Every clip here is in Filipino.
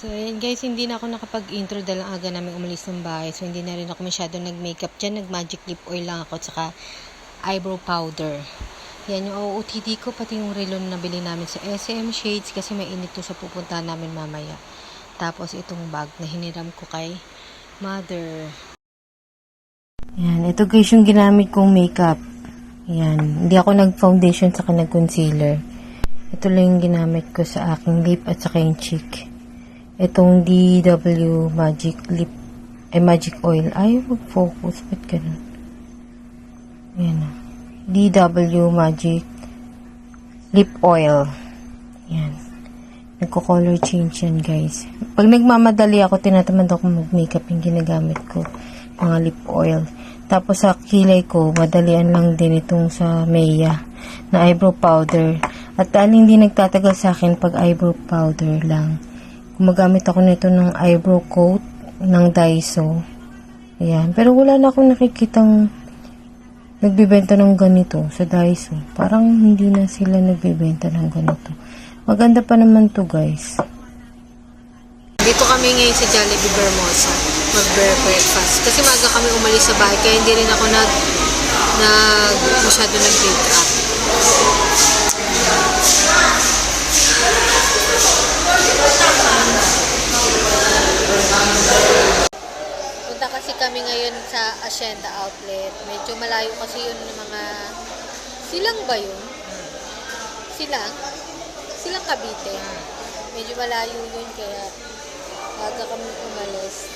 So, ayan guys, hindi na ako nakapag-intro dahil aga namin umalis ng bahay. So, hindi na rin ako masyado nag-makeup dyan. Nag-magic lip oil lang ako, tsaka eyebrow powder. Yan yung OOTD ko, pati yung relon na bili namin sa SM Shades kasi may init to sa pupuntahan namin mamaya. Tapos, itong bag na hiniram ko kay mother. Yan, ito guys yung ginamit kong makeup. Yan, hindi ako nag-foundation saka nag-concealer. Ito lang yung ginamit ko sa aking lip at saka yung cheek. Itong DW Magic Lip, ay Magic Oil. Ay, mag-focus. Ba't ganun? Yan. ah. DW Magic Lip Oil. Yan. Nagko-color change yan, guys. Pag nagmamadali ako, tinatamad ako mag-makeup yung ginagamit ko. Mga lip oil. Tapos sa kilay ko, madalian lang din itong sa Maya na eyebrow powder. At ano hindi nagtatagal sa akin pag eyebrow powder lang. Gumagamit ako nito ng eyebrow coat ng Daiso. Ayan. Pero wala na akong nakikitang nagbibenta ng ganito sa Daiso. Parang hindi na sila nagbibenta ng ganito. Maganda pa naman to guys. Dito kami ngayon sa Jollibee Bermosa. Mag-breakfast. Kasi maaga kami umalis sa bahay. Kaya hindi rin ako nag, nag masyado nag-make up. Kasi kami ngayon sa Hacienda Outlet. Medyo malayo kasi yun ng mga... Silang ba yun? Silang? Silang Cavite. Medyo malayo yun kaya aga kami umalis.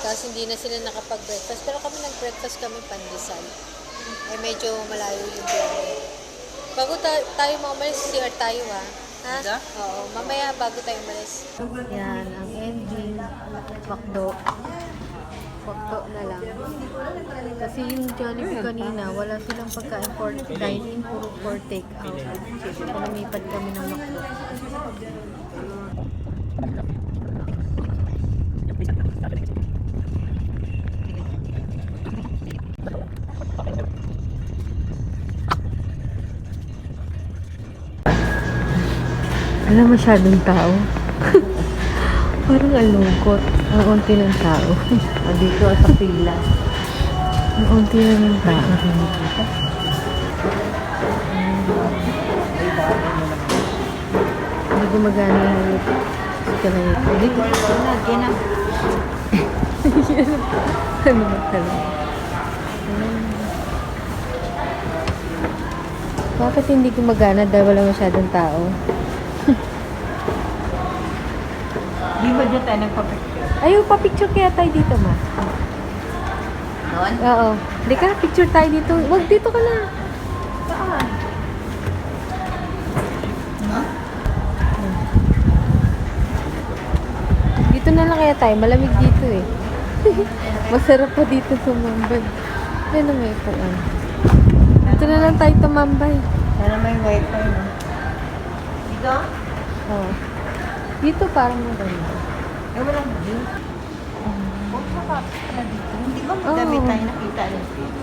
Tapos hindi na sila nakapag-breakfast. Pero kami nag-breakfast kami pandesal. Eh medyo malayo yung biyahe. Bago ta- tayo maumalis, CR tayo ha. Ha? Oo, mamaya bago tayo umalis. Yan, ang ending. Pakdo. Pakdo na lang. Kasi yung Jollibee kanina, wala silang pagkain for dine-in, puro for take-out. So, lumipat kami ng McDo. Alam masyadong tao. Parang ang lungkot. Ang unti ng tao. Dito sa pila. Ang unti na ng tao. Hindi gumagana yung sikalayo. Dito. Lagyan na. Ano ba talaga? Bakit hindi gumagana dahil wala masyadong tao? Di ba dyan tayo nagpa-picture? Ayaw, pa-picture kaya tayo dito, ma. Doon? Oo. Hindi ka, picture tayo dito. Wag dito ka na. Saan? Dito na lang kaya tayo. Malamig dito eh. Masarap pa dito tumambay. Ano may puan? Dito na lang tayo tumambay. Sana may wifi no? Dito? Oo. Dito parang maganda. Eh, walang view. Huwag ka pala dito. Hindi ba madami Oo. tayo nakita ng space?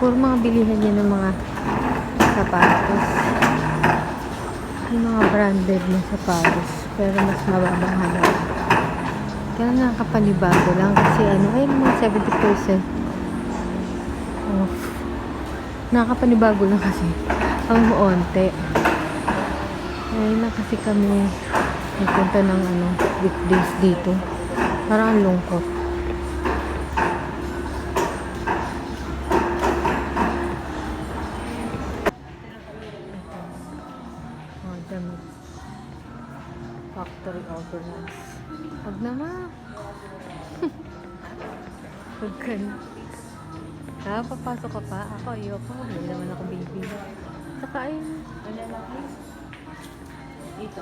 Puro mga bilihan yan ng mga sapatos. Yung mga branded na sapatos. Pero mas mababang halaga. Kaya nakakapanibago lang kasi ano, ay mga 70% off. Nakakapanibago lang kasi. Ang onte. Ngayon na kasi kami nagpunta ng ano, weekdays dito. Parang ang lungkot. Damit. Factory organize. Huwag na ma. Huwag ka na. Ha, papasok ka pa? Ako, ayoko. Hindi naman ako baby. Saka ayun. Wala lang Ayun.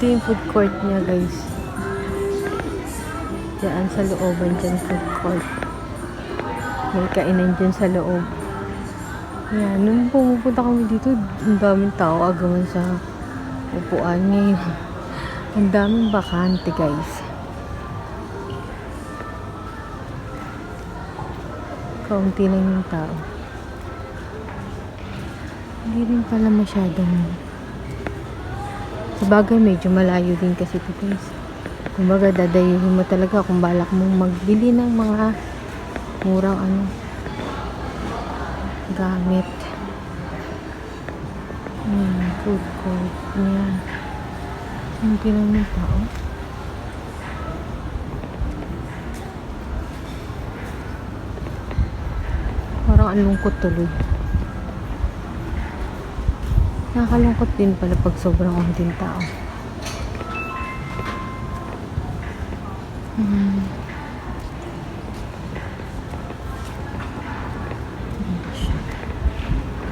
Ito yung food court niya, guys. Diyan sa looban dyan food court. May kainan dyan sa loob. Yan, nung pumupunta kami dito, ang daming tao agawan sa upuan ngayon. Ang daming bakante, guys. Kaunti lang yung tao. Hindi rin pala masyadong... Sabagay, medyo malayo din kasi ito guys. Kumbaga, dadayuhin mo talaga kung balak mong magbili ng mga murang ano, gamit. Ayan, food court. Ayan. Ang lang ng tao. Parang ang lungkot tuloy. Nakakalungkot din pala pag sobrang konting tao. Hmm.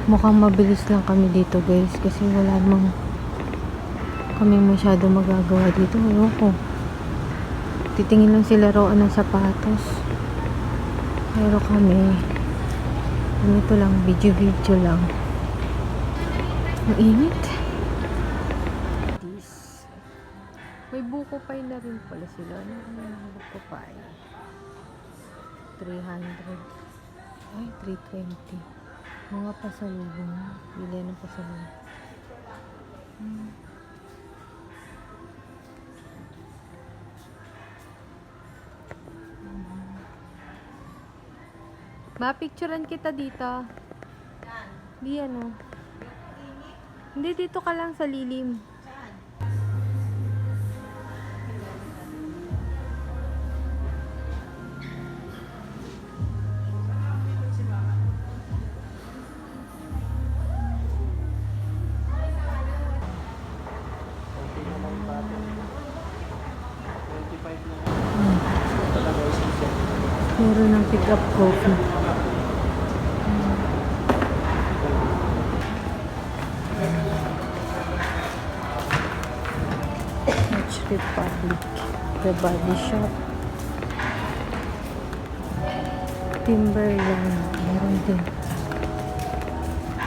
Mukhang mabilis lang kami dito guys kasi wala namang kami masyado magagawa dito. Ayoko. Titingin lang sila roon ng sapatos. Pero kami, ganito lang, video-video lang. Ang init. This. May buko pie na rin pala sila. Ano ang buko pie? 300. Ay, 320. Mga pasalubong. Bili ng pasalubong. Hmm. Ma-picturean kita dito. Di ano. Hindi, dito ka lang sa lilim. Meron ng pick-up coffee. The Body Shop. Timberland. Meron din.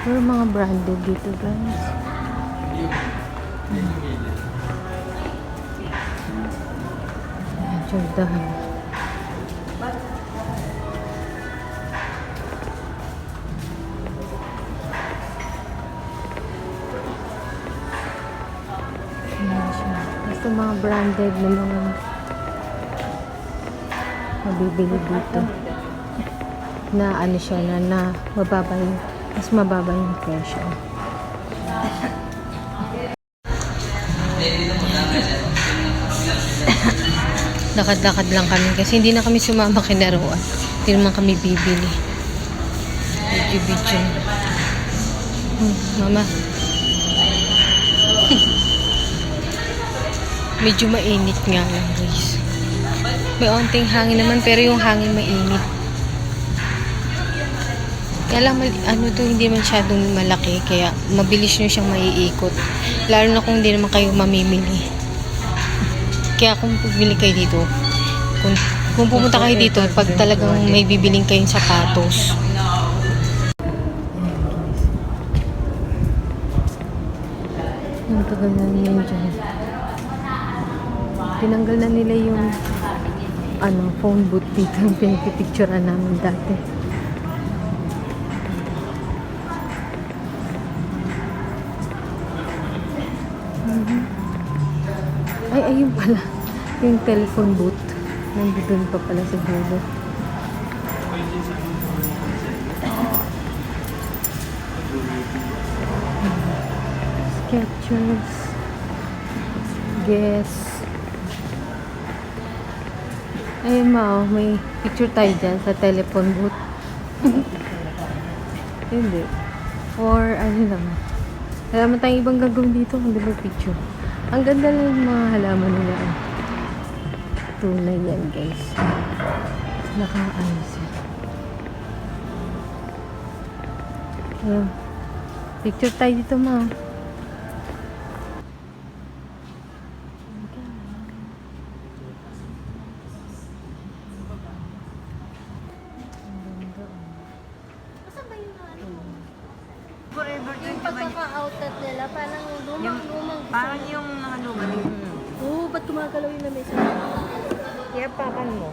Pero mga branded dito guys. Hmm. Jordan. Basta mga branded na mga mabibili dito. Na ano siya na, na mababa yung, mas mababa yung presyo. Lakad-lakad lang kami kasi hindi na kami sumama kinaruan. Hindi naman kami bibili. Video-video. Hmm, mama. Medyo mainit nga lang guys. May onting hangin naman pero yung hangin mainit. Kaya lang, ano to, hindi masyadong malaki kaya mabilis nyo siyang maiikot. Lalo na kung hindi naman kayo mamimili. Kaya kung bibili kayo dito, kung, kung pumunta kayo dito, pag talagang may bibiling kayong sapatos, Ang tagal na yun dyan. Tinanggal na nila yung ano, phone booth dito yung pinipicturean namin dati. Mhm. Ay, ayun pala. Yung telephone booth. Nandun pa pala sa dulo. Skechers. Guess. Ayun ma, oh, may picture tayo dyan sa telephone booth. Hindi. Or ano lang. Wala naman tayong ibang gagawin dito kundi picture. Ang ganda lang ng mga halaman nila. oh. Tunay yan guys. Nakaayos yan. Ayun. Picture tayo dito ma. Gumagalaw yung lamesa? Yapakan mo.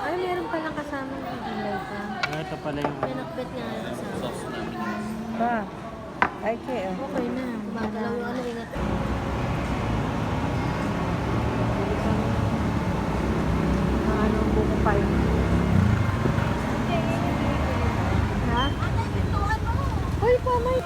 Ay, meron palang kasama ng gulay pa. Ah, Ito pala yung Pinakbet nga yung kasama. sauce namin. Ba? Ay, kaya. Okay na. Magalaw yung ano ingat. Ano, buko pa yun. Ha? Hoy, pamay!